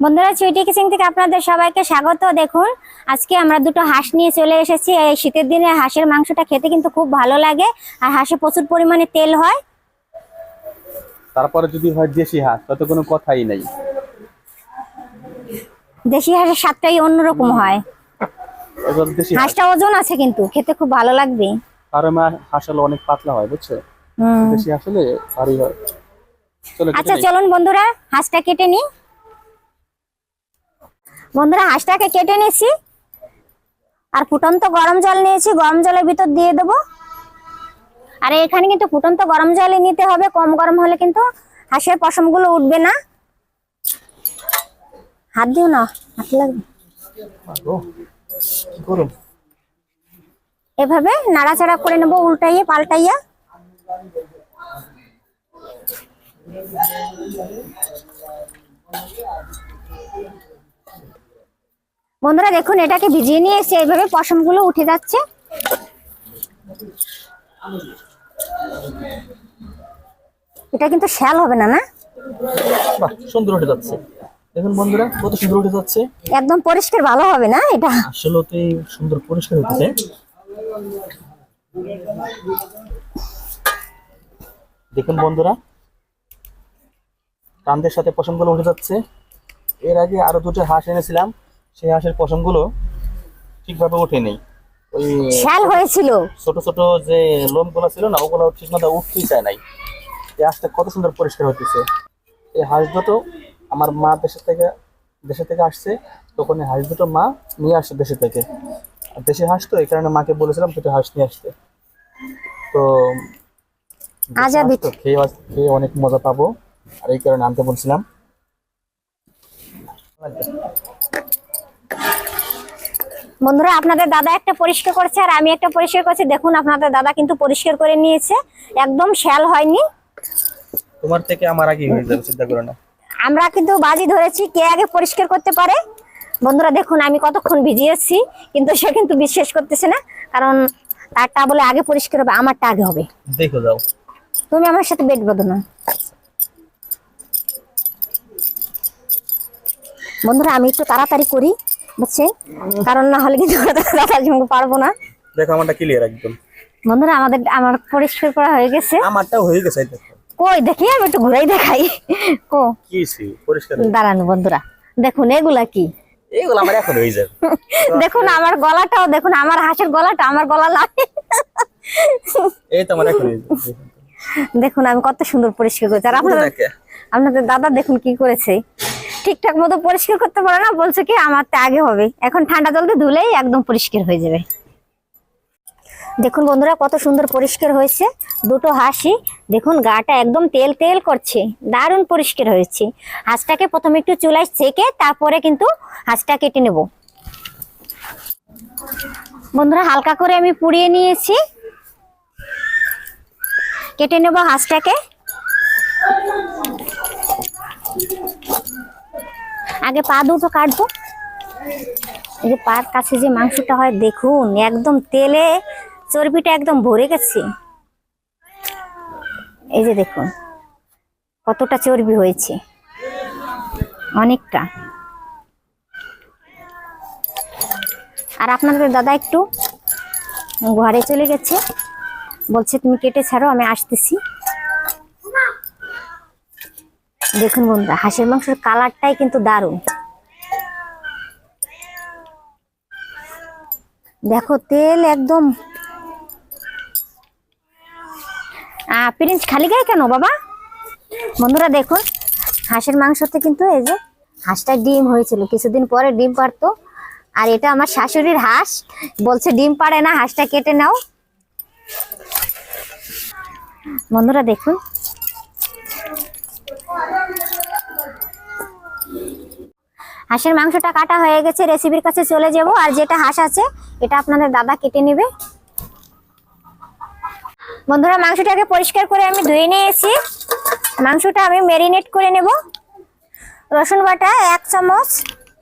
বন্ধুরা চুইটি কিচিং থেকে আপনাদের সবাইকে স্বাগত। দেখুন আজকে আমরা দুটো হাঁস নিয়ে চলে এসেছি। এই শীতের দিনে হাঁসের মাংসটা খেতে কিন্তু খুব ভালো লাগে আর হাঁসে প্রচুর পরিমাণে তেল হয়। তারপরে যদি হয় দেশি হাঁস তাতে কোনো কথাই নেই। দেশি হাঁসের স্বাদটাই অন্যরকম হয়। হাঁসটা ওজন আছে কিন্তু খেতে খুব ভালো লাগবে। ফার্মে হাঁস হলে অনেক পাতলা হয় বুঝছ। দেশি হাঁস হলে ভারী হয়। আচ্ছা চলুন বন্ধুরা হাঁসটা কেটে নি বন্ধুরা হাঁসটাকে কেটে নিয়েছি। আর ফুটন্ত গরম জল নিয়েছি গরম জলের ভিতর দিয়ে দেবো। আর এখানে কিন্তু ফুটন্ত গরম জলে নিতে হবে কম গরম হলে কিন্তু হাঁসের পশমগুলো উঠবে না। হাত দিও না হাত লাগবে। এভাবে নাড়াচাড়া করে নেব উল্টাইয়ে পাল্টাইয়া। বন্ধুরা দেখুন এটাকে ভিজিয়ে নিয়ে এসে এইভাবে পশমগুলো উঠে যাচ্ছে। এটা কিন্তু শ্যাল হবে না না? বাহ সুন্দর উঠে যাচ্ছে। দেখুন বন্ধুরা কত সুন্দর উঠে যাচ্ছে। একদম পরিষ্কার ভালো হবে না এটা? আসলে তো সুন্দর পরিষ্কার হচ্ছে। দেখুন বন্ধুরা কান্দের সাথে পশমগুলো উঠে যাচ্ছে। এর আগে আরও দুটো হাঁস এনেছিলাম। সেই হাঁসের পশমগুলো ঠিকভাবে ওঠে নেই। ওই শ্যাল হয়েছিল। ছোট ছোট যে লোমগুলো ছিল না ওগুলো ঠিক মতো উঠতেই চায় নাই। এই হাঁসটা কত সুন্দর পরিষ্কার হতেছে এই হাঁস দুটো আমার মা দেশের থেকে দেশে থেকে আসছে তখন এই হাঁস দুটো মা নিয়ে আসছে দেশে থেকে। আর দেশে হাঁস তো এই কারণে মাকে বলেছিলাম দুটো হাঁস নিয়ে আসতে। তো তো খেয়ে খেয়ে অনেক মজা পাবো। আর এই কারণে আনতে বলছিলাম। বন্ধুরা আপনাদের দাদা একটা পরিষ্কার করেছে আর আমি একটা পরিষ্কার করছি। দেখুন আপনাদের দাদা কিন্তু পরিষ্কার করে নিয়েছে। একদম শ্যাল হয়নি। তোমার থেকে আমার আগে হয়ে যাবে চিন্তা করো না। আমরা কিন্তু বাজি ধরেছি কে আগে পরিষ্কার করতে পারে? বন্ধুরা দেখুন আমি কতক্ষণ ভিজিয়েছি কিন্তু সে কিন্তু বিশ্বাস করতেছে না কারণ তারটা বলে আগে পরিষ্কার হবে আমারটা আগে হবে। দেখো যাও। তুমি আমার সাথে বেড বাঁধো না। বন্ধুরা আমি একটু তাড়াতাড়ি করি। বুঝছেন কারণ না হলে কিন্তু তাড়াতাড়ি পারব না। দেখো আমারটা ক্লিয়ার একদম। বন্ধুরা আমাদের আমার পরিষ্কার করা হয়ে গেছে। আমারটাও হয়ে গেছে এই দেখো। কই দেখি আমি একটু ঘুরাই দেখাই। কো। কি ছি, পরিষ্কার দাঁড়ানো বন্ধুরা দেখুন এগুলা কি? এইগুলো আমার এখন হয়ে যাবে। দেখুন আমার গলাটাও দেখুন আমার হাঁসের গলাটা আমার গলা লাগে এই তো আমার এখন হয়ে যাবে। দেখুন আমি কত সুন্দর পরিষ্কার করেছি। আর আপনাদের আপনাদের দাদা দেখুন কি করেছে। ঠিকঠাক মতো পরিষ্কার করতে পারে না, বলছে কি আমারটা আগে হবে। এখন ঠান্ডা জল দিয়ে ধুলেই একদম পরিষ্কার হয়ে যাবে। দেখুন বন্ধুরা, কত সুন্দর পরিষ্কার হয়েছে। দুটো হাসি দেখুন গাটা একদম তেল তেল করছে, দারুণ পরিষ্কার হয়েছে। হাঁসটাকে প্রথমে একটু চুলায় সেকে তারপরে কিন্তু হাঁসটা কেটে নেব। বন্ধুরা, হালকা করে আমি পুড়িয়ে নিয়েছি। কেটে নেব হাঁসটাকে। আগে পা দুটো কাটবো। এই যে পার কাছে যে মাংসটা হয়, দেখুন, একদম তেলে চর্বিটা একদম ভরে গেছে। এই যে দেখুন, কতটা চর্বি হয়েছে। অনেকটা। আর আপনাদের দাদা একটু ঘরে চলে গেছে। বলছে, তুমি কেটে ছাড়ো, আমি আসতেছি। দেখুন বন্ধুরা, হাঁসের মাংসের কালারটাই কিন্তু দারুণ। দেখো, তেল একদম। প্রিন্স খালি গায়ে কেন বাবা? বন্ধুরা দেখুন, হাঁসের মাংসতে কিন্তু এই যে হাঁসটা ডিম হয়েছিল, কিছুদিন পরে ডিম পারতো। আর এটা আমার শাশুড়ির হাঁস, বলছে ডিম পারে না, হাঁসটা কেটে নাও। বন্ধুরা দেখুন হাঁসের মাংসটা কাটা হয়ে গেছে রেসিপির কাছে চলে যাব। আর যেটা হাঁস আছে, এটা আপনাদের দাদা কেটে নেবে। বন্ধুরা, মাংসটাকে পরিষ্কার করে আমি ধুয়ে নিয়েছি। মাংসটা আমি ম্যারিনেট করে নেব। রসুন বাটা এক চামচ,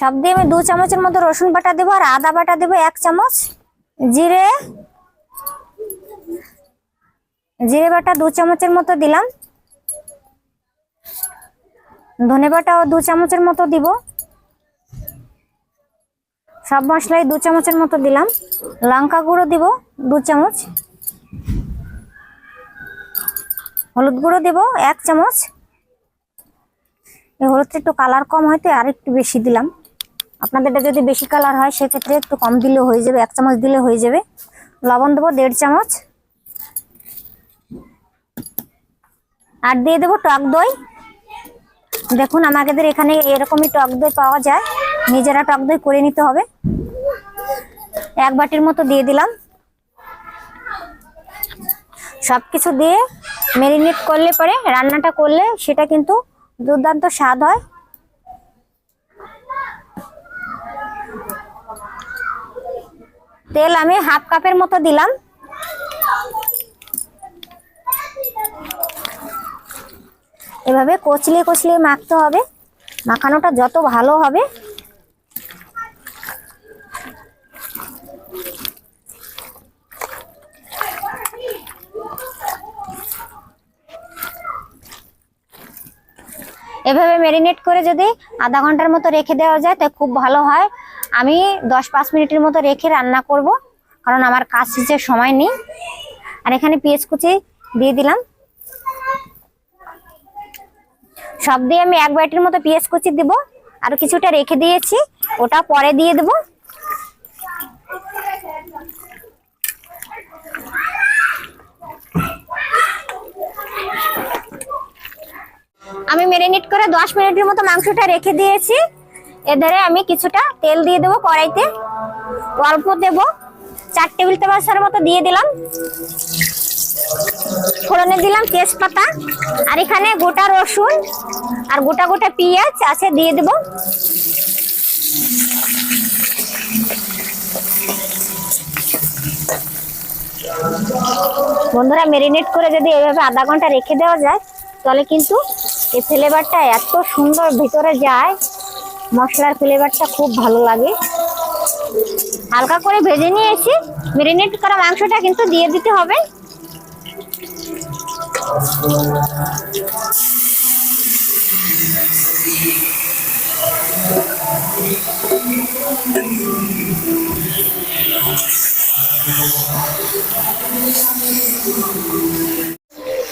সব দিয়ে আমি দু চামচের মতো রসুন বাটা দেবো আর আদা বাটা দেবো এক চামচ। জিরে জিরে বাটা দু চামচের মতো দিলাম। ধনে বাটাও দু চামচের মতো দিব। সব মশলাই দু চামচের মতো দিলাম। লঙ্কা গুঁড়ো দিব দু চামচ। হলুদ গুঁড়ো দেব এক চামচ। এই হলুদটা একটু কালার কম হয়তো আর একটু বেশি দিলাম। আপনাদেরটা যদি বেশি কালার হয়, সেক্ষেত্রে একটু কম দিলে হয়ে যাবে, এক চামচ দিলে হয়ে যাবে। লবণ দেবো দেড় চামচ। আর দিয়ে দেবো টক দই। দেখুন, আমাদের এখানে এরকমই টক দই পাওয়া যায়। নিজেরা টক দই করে নিতে হবে। এক বাটির মতো দিয়ে দিলাম। সব কিছু দিয়ে ম্যারিনেট করলে পরে, রান্নাটা করলে সেটা কিন্তু দুর্দান্ত স্বাদ হয়। তেল আমি হাফ কাপের মতো দিলাম। এভাবে কচলিয়ে কচলিয়ে মাখতে হবে। মাখানোটা যত ভালো হবে। এভাবে ম্যারিনেট করে যদি আধা ঘণ্টার মতো রেখে দেওয়া যায় তা খুব ভালো হয়। আমি দশ পাঁচ মিনিটের মতো রেখে রান্না করব, কারণ আমার কাজ শেষে সময় নেই। আর এখানে পেঁয়াজ কুচি দিয়ে দিলাম। সব দিয়ে আমি এক বাটির মতো পেঁয়াজ কুচি দিব। আর কিছুটা রেখে দিয়েছি। ওটা পরে দিয়ে দেব। আমি ম্যারিনেট করে দশ মিনিটের মতো মাংসটা রেখে দিয়েছি। এধারে আমি কিছুটা তেল দিয়ে দেবো কড়াইতে। অল্প দেব। চার টেবিল চামচের মতো দিয়ে দিলাম। ফোড়নে দিলাম তেজপাতা, আর এখানে গোটা রসুন আর গোটা গোটা পেঁয়াজ আছে, দিয়ে দেব। বন্ধুরা ম্যারিনেট করে যদি এভাবে আধা ঘণ্টা রেখে দেওয়া যায়, তাহলে কিন্তু এই ফ্লেভারটা এত সুন্দর ভিতরে যায়, মশলার ফ্লেভারটা খুব ভালো লাগে। হালকা করে ভেজে নিয়েছি। ম্যারিনেট করা মাংসটা কিন্তু দিয়ে দিতে হবে।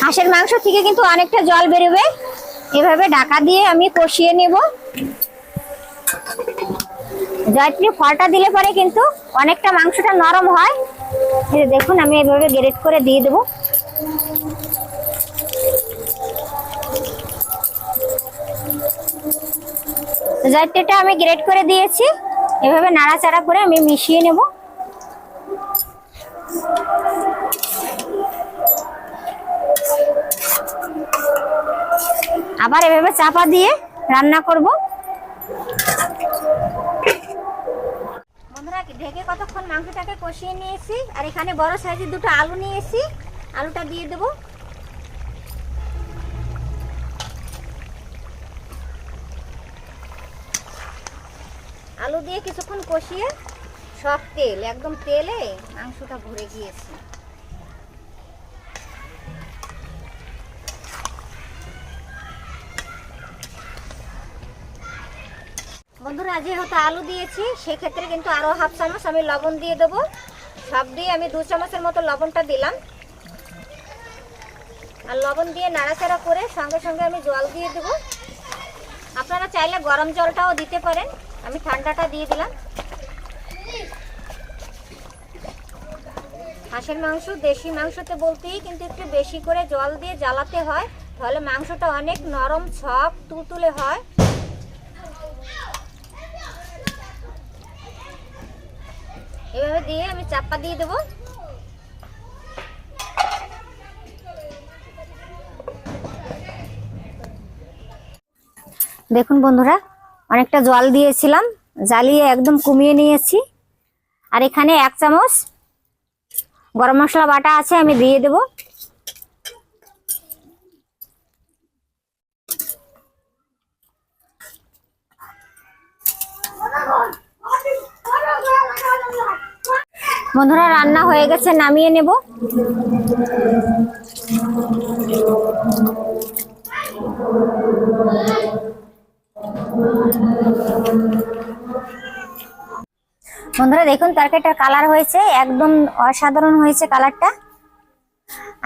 হাঁসের মাংস থেকে কিন্তু অনেকটা জল বেরোবে। এভাবে ঢাকা দিয়ে আমি কষিয়ে নেব। জয়ত্রী ফলটা দিলে পরে কিন্তু অনেকটা মাংসটা নরম হয়। দেখুন, আমি এভাবে গ্রেট করে দিয়ে দেবো। জয়ত্রীটা আমি গ্রেট করে দিয়েছি। এভাবে নাড়াচাড়া করে আমি মিশিয়ে নেব। আবার এভাবে চাপা দিয়ে রান্না করব। বন্ধুরা, ঢেকে কতক্ষণ মাংসটাকে কষিয়ে নিয়েছি? আর এখানে বড় সাইজের দুটো আলু নিয়েছি। আলুটা দিয়ে দেবো। দিয়ে কিছুক্ষণ কষিয়ে সব তেল, একদম তেলে মাংসটা ভরে গিয়েছে। বন্ধুরা, যেহেতু আলু দিয়েছি, সেক্ষেত্রে কিন্তু আরও হাফ চামচ আমি লবণ দিয়ে দেবো। সব দিয়ে আমি দু চামচের মতো লবণটা দিলাম। আর লবণ দিয়ে নাড়াচাড়া করে সঙ্গে সঙ্গে আমি জল দিয়ে দেবো। আপনারা চাইলে গরম জলটাও দিতে পারেন। আমি ঠান্ডাটা দিয়ে দিলাম। হাঁসের মাংস দেশি মাংসতে বলতেই কিন্তু একটু বেশি করে জল দিয়ে জ্বালাতে হয়, তাহলে মাংসটা অনেক নরম ছক তুলতুলে হয়। এভাবে দিয়ে আমি চাপা দিয়ে দেবো। দেখুন বন্ধুরা অনেকটা জল দিয়েছিলাম, জ্বালিয়ে একদম কমিয়ে নিয়েছি। আর এখানে এক চামচ গরম মশলা বাটা আছে, আমি দিয়ে দেব। বন্ধুরা, রান্না হয়ে গেছে, নামিয়ে নেব। বন্ধুরা দেখুন, তরকারিটার কালার হয়েছে, একদম অসাধারণ হয়েছে কালারটা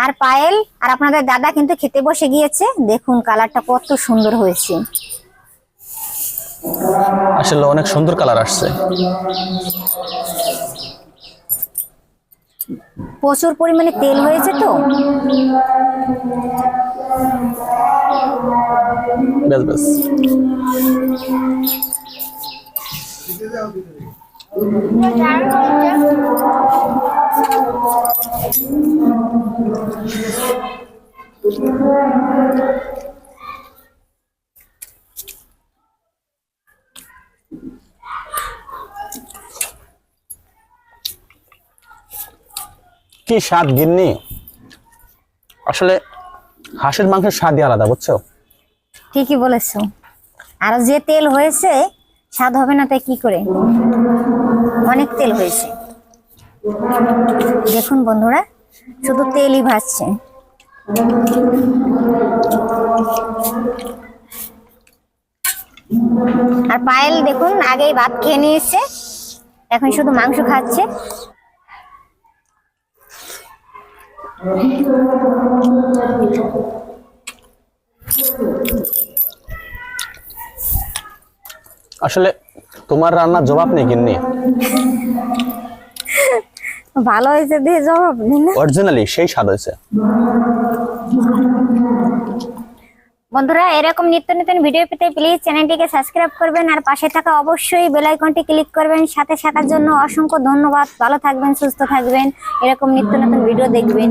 আর পায়েল আর আপনাদের দাদা কিন্তু খেতে বসে গিয়েছে। দেখুন কালারটা কত সুন্দর হয়েছে। আসলে অনেক সুন্দর কালার আসছে। প্রচুর পরিমাণে তেল হয়েছে তো? কি স্বাদ, গিন্নি? আসলে হাঁসের মাংসের স্বাদই আলাদা, বুঝছ? ঠিকই বলেছ। আর যে তেল হয়েছে, স্বাদ হবে না, তাই কি করে? অনেক তেল হয়েছে। দেখুন বন্ধুরা, শুধু তেলই ভাসছে আর পায়েল দেখুন, আগেই ভাত খেয়ে নিয়েছে। এখন শুধু মাংস খাচ্ছে। আসলে তোমার রান্নার জবাব নেই গিন্নি। ভালো হয়েছে দিয়ে জবাব নেই অরিজিনালি সেই স্বাদ হয়েছে। বন্ধুরা, এরকম নিত্য নতুন ভিডিও পেতে প্লিজ চ্যানেলটিকে সাবস্ক্রাইব করবেন আর পাশে থাকা অবশ্যই বেল আইকনটি ক্লিক করবেন। সাথে থাকার জন্য অসংখ্য ধন্যবাদ। ভালো থাকবেন, সুস্থ থাকবেন। এরকম নিত্য নতুন ভিডিও দেখবেন।